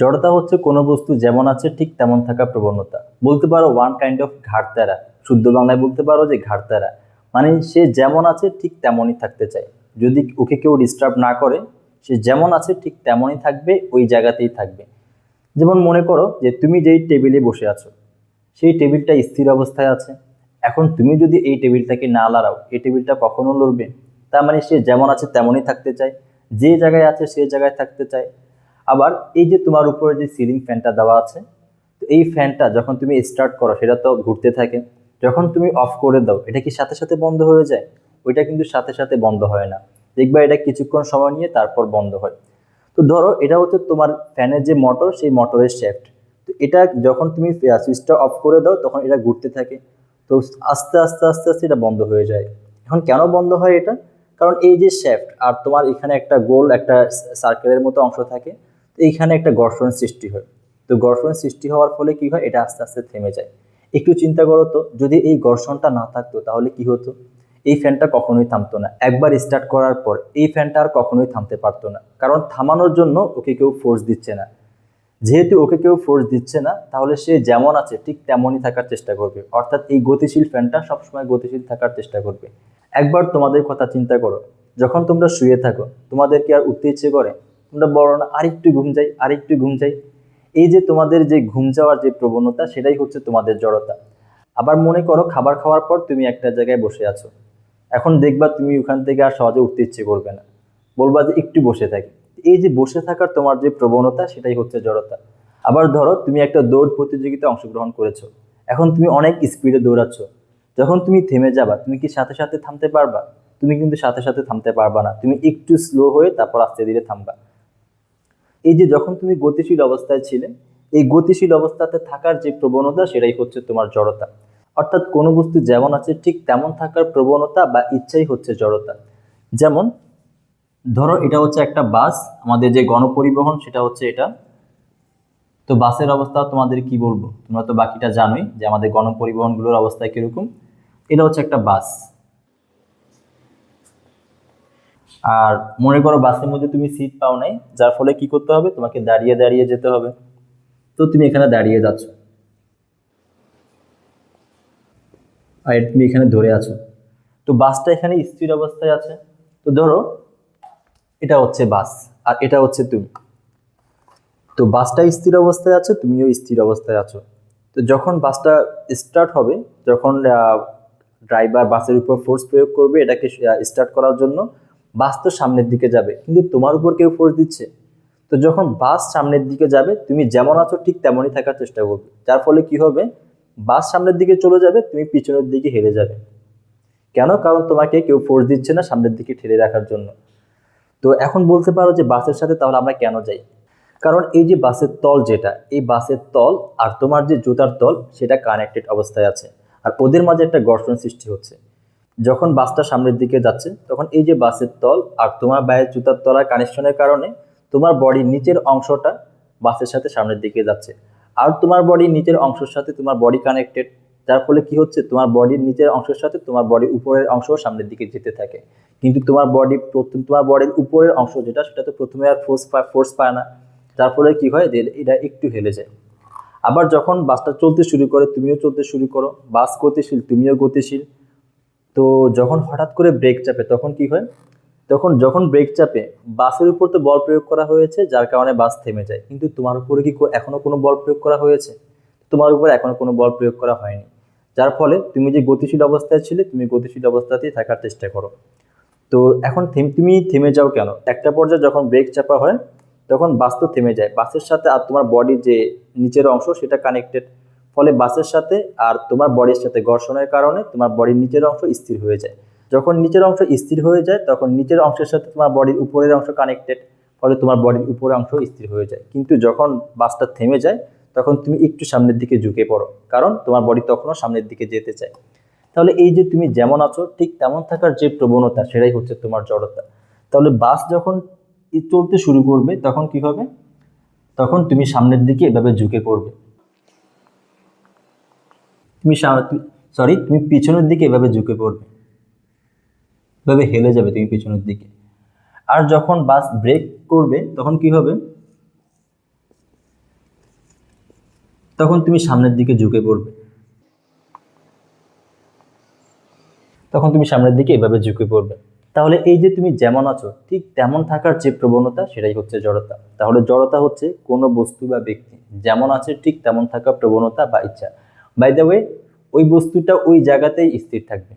জড়তা হচ্ছে কোনো বস্তু যেমন আছে ঠিক তেমন থাকা প্রবণতা। বলতে পারো ওয়ান কাইন্ড অফ ঘাটতারা শুদ্ধ বাংলায় বলতে পারো যে ঘাটতারা মানে সে যেমন আছে ঠিক তেমনই থাকতে চায়। যদি ওকে কেউ ডিস্টার্ব না করে, সে যেমন আছে ঠিক তেমনই থাকবে, ওই জায়গাতেই থাকবে। যেমন মনে করো যে তুমি যেই টেবিলে বসে আছো, সেই টেবিলটা স্থির অবস্থায় আছে। এখন তুমি যদি এই টেবিলটাকে না লড়াও, এই টেবিলটা কখনো লড়বে? তার মানে সে যেমন আছে তেমনই থাকতে চায়। যে জায়গায় আছে সে জায়গায় থাকতে চায়। আবার এই যে তোমার উপরে যে সিলিং ফ্যানটা দেওয়া আছে, তো এই ফ্যানটা যখন তুমি স্টার্ট করো, সেটা তো ঘুরতে থাকে, যখন তুমি অফ করে দাও, এটা কি সাথে সাথে বন্ধ হয়ে যায়? ওইটা কিন্তু সাথে সাথে বন্ধ হয় না। দেখবা এটা কিছুক্ষণ সময় নিয়ে তারপর বন্ধ হয়। তো ধরো, এটা হচ্ছে তোমার ফ্যানের যে মোটর সেই মোটরের শ্যাফট তো এটা যখন তুমি সুইচটা অফ করে দাও, তখন এটা ঘুরতে থাকে। তো আস্তে আস্তে আস্তে আস্তে এটা বন্ধ হয়ে যায়। এখন কেন বন্ধ হয় এটা? কারণ এই যে শ্যাফট আর তোমার এখানে একটা গোল একটা সার্কেলের মতো অংশ থাকে এইখানে একটা ঘর্ষণ সৃষ্টি হয়। তো ঘর্ষণ সৃষ্টি হওয়ার ফলে কি হয়? এটা আস্তে আস্তে থেমে যায়। একটু চিন্তা করো তো, যদি এই ঘর্ষণটা না থাকতো তাহলে কি হতো? এই ফ্যানটা কখনোই থামতো না। একবার স্টার্ট করার পর এই ফ্যানটা আর কখনোই থামতে পারতো না। কারণ থামানোর জন্য ওকে কেউ ফোর্স দিচ্ছে না। যেহেতু ওকে কেউ ফোর্স দিচ্ছে না, তাহলে সে যেমন আছে ঠিক তেমনই থাকার চেষ্টা করবে। অর্থাৎ এই গতিশীল ফ্যানটা সবসময় গতিশীল থাকার চেষ্টা করবে। একবার তোমাদের কথা চিন্তা করো। যখন তোমরা শুয়ে থাকো, তোমাদের কি আর উঠতে ইচ্ছে করে? তোমরা বলো না, আরেকটু ঘুম যাই আরেকটু ঘুম যাই এই যে তোমাদের যে ঘুম যাওয়ার যে প্রবণতা, সেটাই হচ্ছে তোমাদের জড়তা। আবার মনে করো, খাবার খাওয়ার পর তুমি একটা জায়গায় বসে আছো। এখন দেখবা তুমি ওখান থেকে আর সহজে উঠতে ইচ্ছে করবে না। বলবা যে একটু বসে থাকি। এই যে বসে থাকার তোমার যে প্রবণতা, সেটাই হচ্ছে জড়তা। আবার ধরো, তুমি একটা দৌড় প্রতিযোগিতায় অংশগ্রহণ করেছ। এখন তুমি অনেক স্পিডে দৌড়াচ্ছ। যখন তুমি থেমে যাবা, তুমি কি সাথে সাথে থামতে পারবা? তুমি কিন্তু সাথে সাথে থামতে পারবা না। তুমি একটু স্লো হয়ে তারপর আস্তে ধীরে থামবা। এই যে যখন তুমি গতিশীল অবস্থায় ছিলে, এই গতিশীল অবস্থাতে থাকার যে প্রবণতা, সেটাই হচ্ছে তোমার জড়তা। অর্থাৎ কোনো বস্তু যেমন আছে, ঠিক তেমন থাকার প্রবণতা বা ইচ্ছাই হচ্ছে জড়তা। যেমন, ধরো এটা হচ্ছে একটা বাস, আমাদের যে গণপরিবহন, সেটা হচ্ছে এটা। তো বাসের অবস্থা তোমাদের কি বলব? তোমরা তো বাকিটা জানোই যে আমাদের গণপরিবহনগুলোর অবস্থা কীরকম। এটা হচ্ছে একটা বাস। আর মনে করো বাসের মধ্যে তুমি সিট পাও নাই, যার ফলে কি করতে হবে? তোমাকে দাঁড়িয়ে দাঁড়িয়ে যেতে হবে। তো তুমি এখানে দাঁড়িয়ে যাচ্ছ। আর তুমি এখানে ধরে আছো। তো বাসটা এখানে স্থির অবস্থায় আছে। তো ধরো, এটা হচ্ছে বাস, আর এটা হচ্ছে তুমি। তো বাসটা স্থির অবস্থায় আছে, তুমিও স্থির অবস্থায় আছো। তো যখন বাসটা স্টার্ট হবে, যখন ড্রাইভার বাসের উপর ফোর্স প্রয়োগ করবে, এটাকে স্টার্ট করার জন্য বাস তো সামনের দিকে যাবে, কিন্তু তোমার উপর কেউ ফোর্স দিচ্ছে। তো যখন বাস সামনের দিকে যাবে, তুমি যেমন আছো, ঠিক তেমনই থাকার চেষ্টা করবে। যার ফলে কি হবে? বাস সামনের দিকে চলে যাবে, তুমি পিছনের দিকে হেরে যাবে। কেন? কারণ তোমাকে কেউ ফোর্স দিচ্ছে না সামনের দিকে ঠেলে রাখার জন্য। তো এখন বলতে পারো যে বাসের সাথে তাহলে আমরা কেন যাই? কারণ এই যে বাসের তল যেটা, এই বাসের তল আর তোমার যে জুতার তল, সেটা কানেক্টেড অবস্থায় আছে। আর ওদের মাঝে একটা ঘর্ষণ সৃষ্টি হচ্ছে। যখন বাসটা সামনের দিকে যাচ্ছে, তখন এই যে বাসের তল আর তোমার বাইরের জুতার তলার কানেকশনের কারণে তোমার বডির নিচের অংশটা বাসের সাথে সামনের দিকে যাচ্ছে। আর তোমার বডির নিচের অংশের সাথে তোমার বডি কানেক্টেড যার ফলে কি হচ্ছে? তোমার বডির নিচের অংশের সাথে তোমার বডির উপরের অংশ সামনের দিকে যেতে থাকে। কিন্তু তোমার বডি প্রথম, তোমার বডির উপরের অংশ যেটা সেটা তো প্রথমে আর ফোর্স পায় ফোর্স পায় না। যার ফলে কি হয়? যে এটা একটু হেলে যায়। আবার যখন বাসটা চলতে শুরু করে, তুমিও চলতে শুরু করো। বাস গতিশীল, তুমিও গতিশীল। তো যখন হঠাৎ করে ব্রেক চাপে, তখন কি হয়? তখন যখন ব্রেক চাপে, বাসের উপর তো বল প্রয়োগ করা হয়েছে, যার কারণে বাস থেমে যায়। কিন্তু তোমার উপরে কি এখনও কোনো বল প্রয়োগ করা হয়েছে? তোমার উপরে এখনও কোনো বল প্রয়োগ করা হয়নি। যার ফলে তুমি যে গতিশীল অবস্থায় ছিলে, তুমি গতিশীল অবস্থাতেই থাকার চেষ্টা করো। তো এখন থেম তুমি থেমে যাও কেন? একটা পর্যায়ে যখন ব্রেক চাপা হয়, তখন বাস তো থেমে যায়। বাসের সাথে আর তোমার বডির যে নিচের অংশ, সেটা কানেক্টেড ফলে বাসের সাথে আর তোমার বডির সাথে ঘর্ষণের কারণে তোমার বডির নিচের অংশ স্থির হয়ে যায়। যখন নিচের অংশ স্থির হয়ে যায়, তখন নিচের অংশের সাথে তোমার বডির উপরের অংশ কানেক্টেড ফলে তোমার বডির উপরের অংশ স্থির হয়ে যায়। কিন্তু যখন বাসটা থেমে যায়, তখন তুমি একটু সামনের দিকে ঝুঁকে পড়ো, কারণ তোমার বডি তখনও সামনের দিকে যেতে চায়। তাহলে এই যে তুমি যেমন আছো, ঠিক তেমন থাকার যে প্রবণতা, সেটাই হচ্ছে তোমার জড়তা। তাহলে বাস যখন চলতে শুরু করবে, তখন কি হবে? তখন তুমি সামনের দিকে এভাবে ঝুঁকে পড়বে। তুমি সরি তুমি পিছনের দিকে এভাবে ঝুঁকে পড়বে। এভাবে হেলে যাবে তুমি পিছনের দিকে। আর যখন বাস ব্রেক করবে, তখন কি হবে? তখন তুমি সামনের দিকে ঝুঁকে পড়বে। তখন তুমি সামনের দিকে এভাবে ঝুঁকে পড়বে। তাহলে এই যে তুমি যেমন আছো, ঠিক তেমন থাকার যে প্রবণতা, সেটাই হচ্ছে জড়তা। তাহলে জড়তা হচ্ছে কোনো বস্তু বা ব্যক্তি। যেমন আছে, ঠিক তেমন থাকার প্রবণতা বা ইচ্ছা। বাই দ্য ওয়ে ওই বস্তুটা ওই জায়গাতেই স্থির থাকবে।